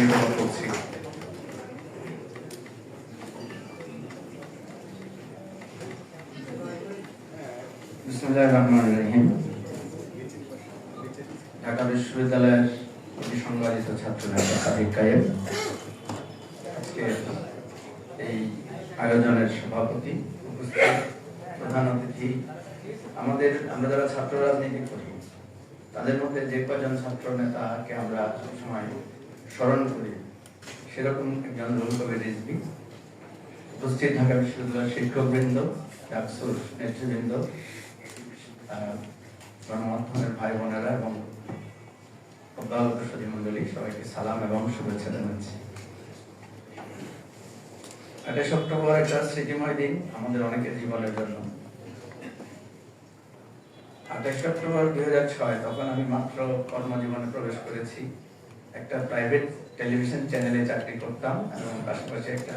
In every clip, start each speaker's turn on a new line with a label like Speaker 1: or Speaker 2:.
Speaker 1: নির্ভর করছি। ঢাকা বিশ্ববিদ্যালয়ের সংবাদিত ছাত্র নেতা এই আয়োজনের সভাপতি প্রধান অতিথি, আমাদের, আমরা যারা ছাত্র রাজনীতি করি, তাদের মধ্যে যে কজন ছাত্র নেতাকে আমরা সবসময় স্মরণ করি সেরকম একজন রুল কবির রিজভি উপস্থিত ঢাকা বিশ্ববিদ্যালয়ের শিক্ষকবৃন্দ, ডাকসুর নেতৃবৃন্দ গণমাধ্যমের ভাই বোনেরা এবং অব্যাহত সদী মন্ডলী সবাইকে সালাম এবং শুভেচ্ছা জানাচ্ছি। আঠাশ অক্টোবর একটা স্মৃতিময় দিন আমাদের অনেকের জীবনের জন্য। আঠাশ অক্টোবর দুই তখন আমি মাত্র কর্মজীবনে প্রবেশ করেছি। একটা প্রাইভেট টেলিভিশন চ্যানেলে চাকরি করতাম এবং পাশাপাশি একটা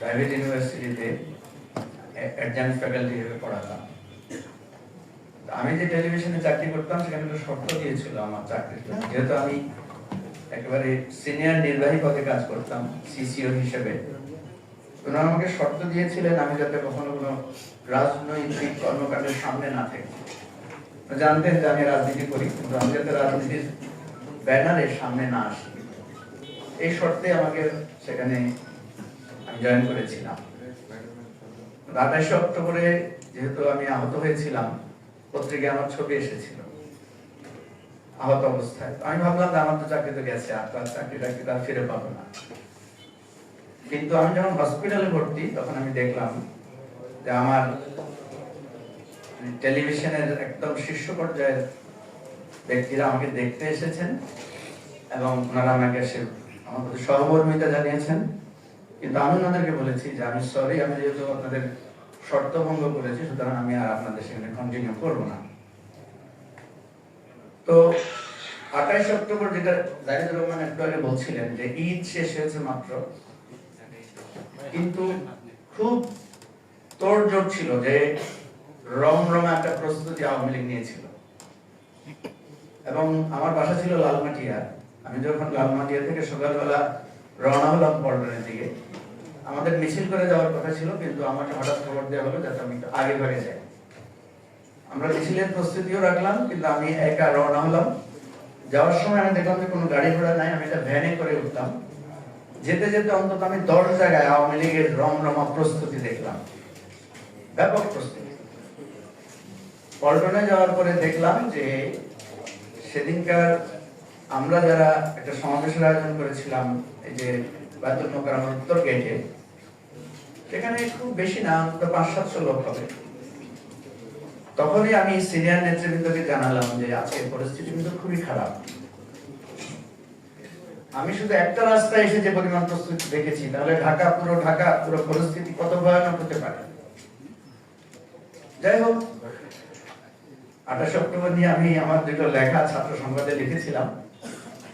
Speaker 1: প্রাইভেট ইউনিভার্সিটিতে অ্যাডজান্ট ফ্যাকাল্টি হিসেবে পড়াতাম আমি যে টেলিভিশনে চাকরি করতাম, সেখানে একটা শর্ত দিয়েছিল আমার জন্য। যেহেতু আমি একেবারে সিনিয়র নির্বাহী পদে কাজ করতাম সিসিও হিসেবে ওনারা আমাকে শর্ত দিয়েছিলেন আমি যাতে কখনো কোনো রাজনৈতিক কর্মকাণ্ডের সামনে না থাকি জানতেন যে আমি রাজনীতি করি, কিন্তু আমি যাতে রাজনীতির ব্যানারের সামনে না আসি। এই শর্তে আমাকে সেখানে আমি জয়েন করেছিলাম। অক্টোবরে যেহেতু আমি আহত হয়েছিলাম, পত্রিকায় আমার ছবি এসেছিল। আহত অবস্থায়। আমি ভাবলাম যে আমার তো চাকরি তো গেছে, আর তার চাকরি টাকরি তার ফিরে পাবো না। কিন্তু আমি যখন হসপিটালে ভর্তি, তখন আমি দেখলাম যে আমার টেলিভিশনের একদম শীর্ষ পর্যায়ের ব্যক্তিরা আমাকে দেখতে এসেছেন এবং ওনারা আমাকে এসে আমার প্রতি সহমর্মিতা জানিয়েছেন। কিন্তু আমি ওনাদেরকে বলেছি যে, আমি সরি আমি যেহেতু আপনাদের শর্ত ভঙ্গ করেছি, সুতরাং আমি আর আপনাদের সেখানে কন্টিনিউ করব না। তো আঠাইশ অক্টোবর যেটা জাহিদুর রহমান একটু আগে বলছিলেন যে, ঈদ শেষ হয়েছে মাত্র। কিন্তু খুব তোড়জোড় ছিল যে রমরমা একটা প্রস্তুতি আওয়ামী লীগ নিয়েছিল। এবং আমার বাসা ছিল লালমাটিয়া। আমি যখন লালমাটিয়া থেকে সকালবেলা রওনা হলাম পল্টনের দিকে, আমাদের মিছিল করে যাওয়ার কথা ছিল, কিন্তু আমাকে হঠাৎ খবর দেওয়া হলো যাতে আমি আগে ভাগে যাই। আমরা মিছিলের প্রস্তুতিও রাখলাম, কিন্তু আমি একা রওনা হলাম। যাওয়ার সময় আমি দেখলাম যে কোনো গাড়ি ঘোড়া নাই, আমি একটা ভ্যানে করে উঠতাম যেতে যেতে অন্তত আমি দশ জায়গায় আওয়ামী লীগের রমরমা প্রস্তুতি দেখলাম। ব্যাপক প্রস্তুতি। পল্টনে যাওয়ার পরে দেখলাম যে সেদিনকার আমরা যারা একটা সমাবেশের আয়োজন করেছিলাম, এই যে বায়তুল উত্তর গেটে, সেখানে খুব বেশি না পাঁচ সাতশো লোক হবে। তখনই আমি সিনিয়র নেতৃবৃন্দকে জানালাম যে পরিস্থিতি কিন্তু খুবই খারাপ। আমি শুধু একটা রাস্তায় এসে যে পরিমাণ প্রস্তুতি দেখেছি, তাহলে ঢাকা, পুরো ঢাকা, পুরো পরিস্থিতি কত ভয়ানক হতে পারে? যাই হোক আঠাশ অক্টোবর নিয়ে আমি আমার দুটো লেখা ছাত্র সংবাদে লিখেছিলাম।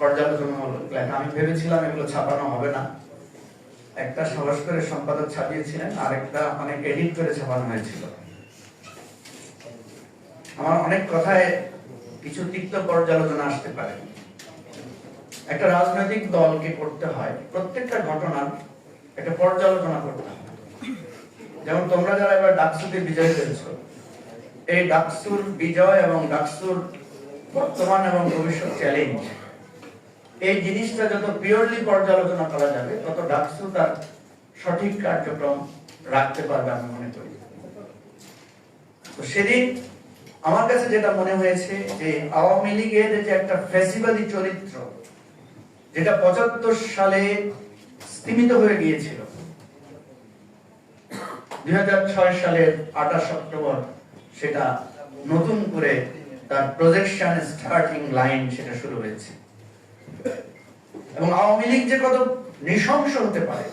Speaker 1: পর্যালোচনামূলক লেখা। আমি ভেবেছিলাম এগুলো ছাপানো হবে না। একটা সাহস করে সম্পাদক ছাপিয়েছিলেন আর একটা অনেক এডিট করে ছাপানো হয়েছিল। আমার অনেক কথায় কিছু তিক্ত পর্যালোচনা আসতে পারে। একটা রাজনৈতিক দলকে করতে হয়, প্রত্যেকটা ঘটনার একটা পর্যালোচনা করতে হয়। যেমন তোমরা যারা এবার ডাকসুতে বিজয় হয়েছো এই ডাকসুর বিজয় এবং ডাকসুর বর্তমান এবং ভবিষ্যৎ চ্যালেঞ্জ এই জিনিসটা যত পিওরলি পর্যালোচনা করা যাবে, তত ডাকসু তার সঠিক কার্যক্রম রাখতে পারবে আমি মনে করি। তো সেদিন আমার কাছে যেটা মনে হয়েছে যে, আওয়ামী লীগের যে একটা ফেসিবালি চরিত্র, যেটা পঁচাত্তর সালে স্তীমিত হয়ে গিয়েছিল, দুই হাজার ছয় সালের আঠাশ অক্টোবর সেটা নতুন করে তার প্রজেকশন স্টার্টিং লাইন সেটা শুরু হয়েছে। এবং আওয়ামী লীগ যে কত নৃশংস হতে পারে,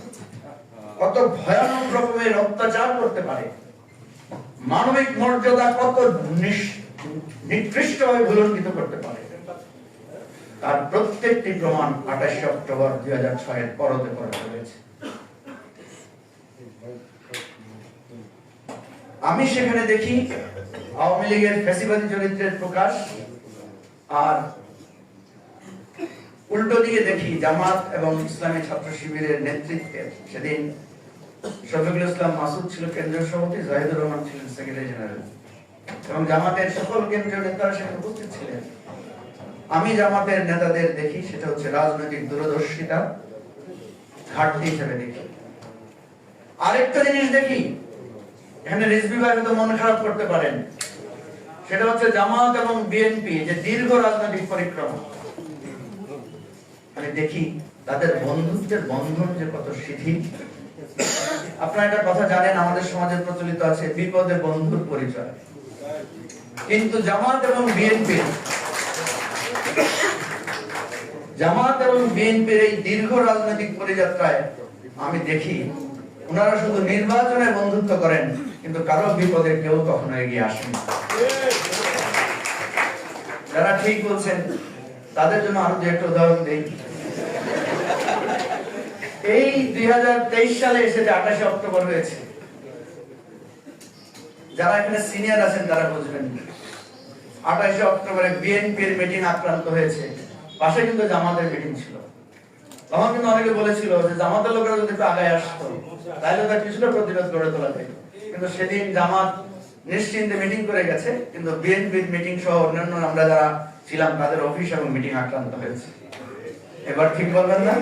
Speaker 1: কত ভয়ানক রকমের অত্যাচার করতে পারে, মানবিক মর্যাদা কত নিকৃষ্টভাবে ভুলণ্ডিত করতে পারে, তার প্রত্যেকটি প্রমাণ আঠাশে অক্টোবর দুই হাজার ছয়ের পরতে করা হয়েছে। আমি সেখানে দেখি আওয়ামী লীগের ফ্যাসিবাদী চরিত্রের প্রকাশ আর উল্টো দিকে দেখি জামাত এবং ইসলামী ছাত্র শিবিরের নেতৃত্বে। সেদিন শফিকুল ইসলাম মাসুদ ছিল কেন্দ্রীয় সভাপতি, জাহিদুর রহমান ছিলেন সেক্রেটারি জেনারেল। এবং জামাতের সকল কেন্দ্রীয় নেতারা সেখানে উপস্থিত ছিলেন। আমি জামাতের নেতাদের দেখি, সেটা হচ্ছে রাজনৈতিক দূরদর্শিতা, ঘাটতি হিসেবে দেখি। আরেকটা জিনিস দেখি, এখানে রিজভি ভাই হয়তো মন খারাপ করতে পারেন। সেটা হচ্ছে জামাত এবং বিএনপি যে দীর্ঘ রাজনৈতিক পরিক্রমা। আমি দেখি তাদের বন্ধুত্বের বন্ধন যে কত শিথিল। আপনারা একটা কথা জানেন, আমাদের সমাজে প্রচলিত আছে বিপদে বন্ধুর পরিচয়। কিন্তু জামাত এবং বিএনপি, জামাত এবং বিএনপির এই দীর্ঘ রাজনৈতিক পরিযাত্রায় আমি দেখি ওনারা শুধু নির্বাচনে বন্ধুত্ব করেন, কিন্তু কারও বিপদে কেউ কখনো এগিয়ে আসেন। যারা ঠিক বলছেন, তাদের জন্য আরও দু একটা উদাহরণ দেই। এই দুই হাজার তেইশ সালে এসে যে আঠাশে অক্টোবর হয়েছে। যারা এখানে সিনিয়র আছেন, তারা বুঝবেন। আঠাশে অক্টোবরে বিএনপির মিটিং আক্রান্ত হয়েছে। পাশে কিন্তু জামাতের মিটিং ছিল। তখন অনেকে বলেছিল যে জামাতের লোকেরা যদি একটু আগায় আসতো, তাহলে তার কিছুটা প্রতিরোধ গড়ে তোলা যায় কিন্তু সেদিন জামাত নিশ্চিন্তে মিটিং করে গেছে, কিন্তু বিএনপির মিটিং সহ অন্যান্য আমরা যারা ছিলাম, তাদের অফিস এবং মিটিং আক্রান্ত হয়েছে। এবার ঠিক বলবেন না?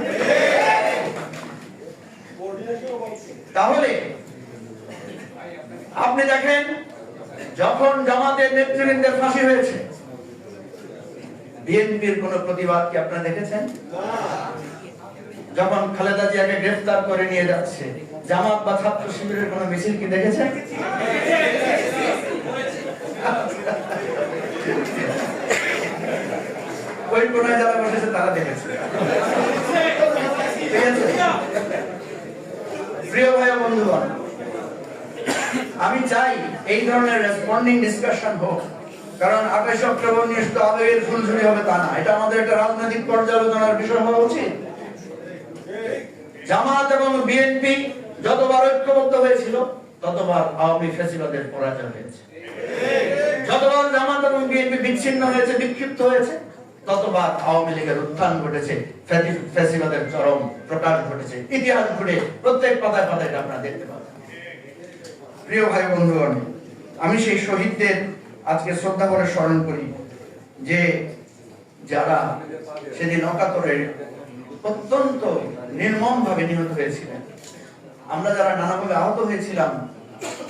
Speaker 1: তাহলে, আপনি দেখেন, যখন জামাতের নেতৃবৃন্দের ফাঁসি হয়েছে বিএনপির কোন প্রতিবাদ কি আপনারা দেখেছেন? যখন খালেদা জিয়াকে গ্রেফতার করে নিয়ে যাচ্ছে, জামাত বা ছাত্র শিবিরের কোন মিছিল কি দেখেছেন? ওই কোনায় যারা বসেছে তারা দেখেছে। প্রিয় ভাই বন্ধুগণ, আমি চাই এই ধরনের রেসপন্ডিং ডিসকাশন হোক, কারণ আঠাশ অক্টোবর নিয়ে আবেগের ফুলঝুরি হবে তা না, এটা আমাদের একটা রাজনৈতিক পর্যালোচনার বিষয় হওয়া উচিত। জামাত এবং বিএনপি যতবার ঐক্যবদ্ধ হয়েছিল, ততবার আওয়ামী ফেসিবাদের পরাজয় হয়েছে। যতবার জামাত এবং বিএনপি বিচ্ছিন্ন হয়েছে, বিক্ষিপ্ত হয়েছে, ততবার আওয়ামী লীগের উত্থান ঘটেছে ফ্যাসিবাদের চরম প্রকাশ ঘটেছে। ইতিহাস ঘুরে প্রত্যেক পাতায় পাতায় আপনারা দেখতে পাবেন প্রিয় ভাই বন্ধুগণ, আমি সেই শহীদদের আজকে শ্রদ্ধা করে স্মরণ করি যে যারা সেদিন অকাতরে অত্যন্ত নির্মম ভাবে নিহত হয়েছিলেন। আমরা যারা নানাভাবে আহত হয়েছিলাম,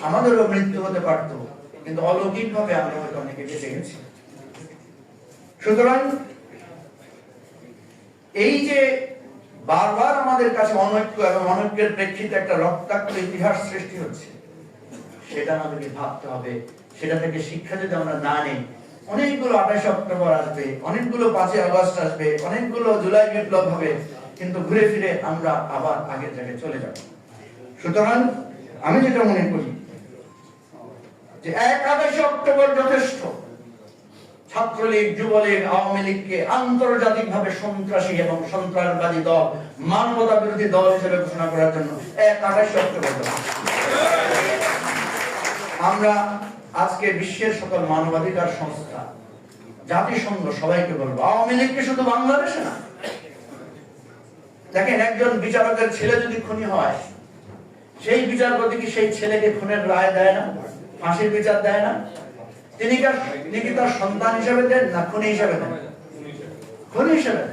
Speaker 1: আমাদেরও মৃত্যু হতে পারত, কিন্তু অলৌকিক ভাবে আমরা হয়তো অনেকে বেঁচে গেছি। সুতরাং এই যে বারবার আমাদের কাছে অনৈক্য এবং অনৈক্যের প্রেক্ষিতে একটা রক্তাক্ত ইতিহাস সৃষ্টি হচ্ছে, সেটা আমাদেরকে ভাবতে হবে, সেটা থেকে শিক্ষা যদি আমরা না নেই অনেকগুলো আঠাশ অক্টোবর আসবে, অনেকগুলো পাঁচই আগস্ট আসবে, অনেকগুলো জুলাই বিপ্লব হবে, কিন্তু ঘুরে ফিরে আমরা আবার আগের জায়গায় চলে যাব। সুতরাং আমি যেটা মনে করি, যে এক আঠাশে অক্টোবর যথেষ্ট। ছাত্রলীগ, যুবলীগ, আওয়ামী লীগকে আন্তর্জাতিক ভাবে সন্ত্রাসী এবং সন্ত্রাসবাদী দল, মানবতা বিরোধী দল হিসেবে ঘোষণা করার জন্য এক আঠাশে অক্টোবর আমরা আজকে বিশ্বের সকল মানবাধিকার সংস্থা, জাতিসংঘ সবাইকে বলব, আওয়ামী লীগকে শুধু বাংলাদেশে না? দেখেন, একজন বিচারকের ছেলে যদি খুনি হয়, সেই বিচারপতি কি সেই ছেলেকে খুনের রায় দেয় না? ফাঁসির বিচার দেয় না? তিনি কি তার সন্তান হিসেবে দেন না খুনি হিসেবে দেন? খুনি হিসেবে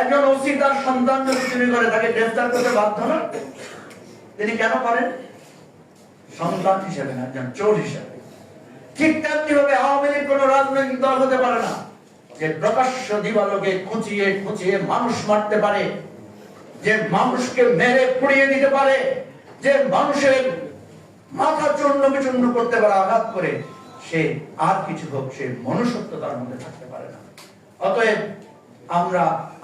Speaker 1: একজন ওসি তার সন্তান যদি চুরি করে, তাকে গ্রেফতার করতে বাধ্য না? তিনি কেন করেন? সন্তান হিসেবে না, একজন চোর হিসেবে। ঠিক তেমনি ভাবে আওয়ামী লীগ, কোন রাজনৈতিক দল হতে পারে না। যে প্রকাশ্য দিবালোকে খুঁচিয়ে খুঁচিয়ে মানুষ মারতে পারে, যে মানুষকে মেরে পুড়িয়ে দিতে পারে, যে মানুষের মাথা চূর্ণ বিচূর্ণ করতে পারে, আঘাত করে, সে আর কিছু হোক, সে মনুষ্যত্ব তার মধ্যে থাকতে পারে না। অতএব আমরা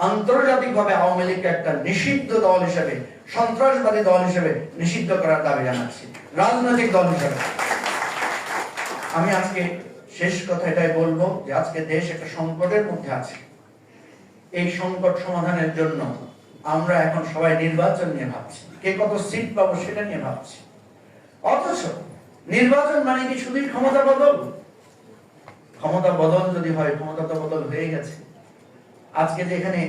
Speaker 1: আন্তর্জাতিক ভাবে আওয়ামী লীগকে একটা নিষিদ্ধ দল হিসেবে, সন্ত্রাসবাদী দল হিসেবে নিষিদ্ধ করার দাবি জানাচ্ছি। রাজনৈতিক দল হিসেবে। আমি আজকে শেষ কথা এটাই বলব যে আজকে দেশ একটা সংকটের মধ্যে আছে। এই সংকট সমাধানের জন্য আমরা এখন সবাই নির্বাচন নিয়ে ভাবছি। কে কত সিট পাবো সেটা নিয়ে ভাবছি। অথচ নির্বাচন মানে কি শুধুই ক্ষমতা বদল? ক্ষমতা বদল যদি হয়, ক্ষমতা তো বদল হয়ে গেছে। আজকে যে এখানে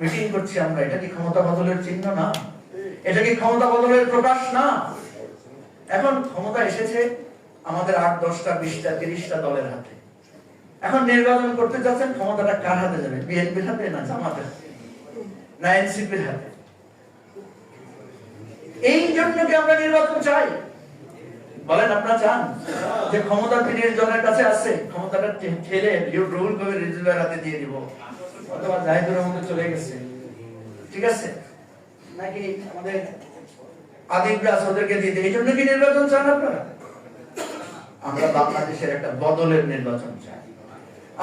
Speaker 1: মিটিং করছি আমরা, এটা কি ক্ষমতা বদলের চিহ্ন না? এটা কি ক্ষমতা বদলের প্রকাশ না? এখন ক্ষমতা এসেছে আমাদের আট, দশটা, বিশটা, তিরিশটা দলের হাতে। এখন নির্বাচন করতে যাচ্ছেন, ক্ষমতাটা কার হাতে যাবে? বিএনপির হাতে না জামাতের হাতে? না এনসিপির হাতে? এই জন্য কি আমরা নির্বাচন চাই? বলেন, আপনারা চান? যে ক্ষমতা তিরিশ জনের কাছে আছে ক্ষমতাটা ঠেলে রুল করে রিজুয়ার হাতে দিয়ে দিব। অথবা জাহিদুরের মধ্যে চলে গেছে। ঠিক আছে? নাকি আমাদের আদিব রাজ ওদেরকে দিয়ে। এই জন্য কি নির্বাচন চান আপনারা? আমরা বাংলাদেশের একটা বদলের নির্বাচন চাই।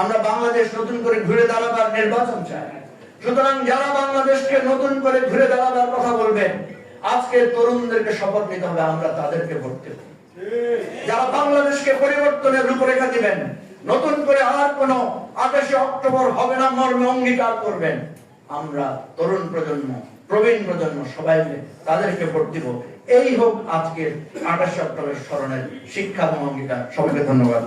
Speaker 1: আমরা বাংলাদেশ নতুন করে ঘুরে দাঁড়াবার নির্বাচন চাই। সুতরাং যারা বাংলাদেশকে নতুন করে ঘুরে দাঁড়াবার কথা বলবেন, আজকে তরুণদেরকে শপথ নিতে হবে, আমরা তাদেরকে ভোট দেব। যারা বাংলাদেশকে পরিবর্তনের রূপরেখা দিবেন, নতুন করে আর কোন আঠাশে অক্টোবর হবে না, মর্মে অঙ্গীকার করবেন, আমরা তরুণ প্রজন্ম প্রবীণ প্রজন্ম সবাই মিলে তাদেরকে ভোট দিব। এই হোক আজকের আঠাশ সপ্তাহের স্মরণের শিক্ষা অঙ্গীকার। সবাইকে ধন্যবাদ।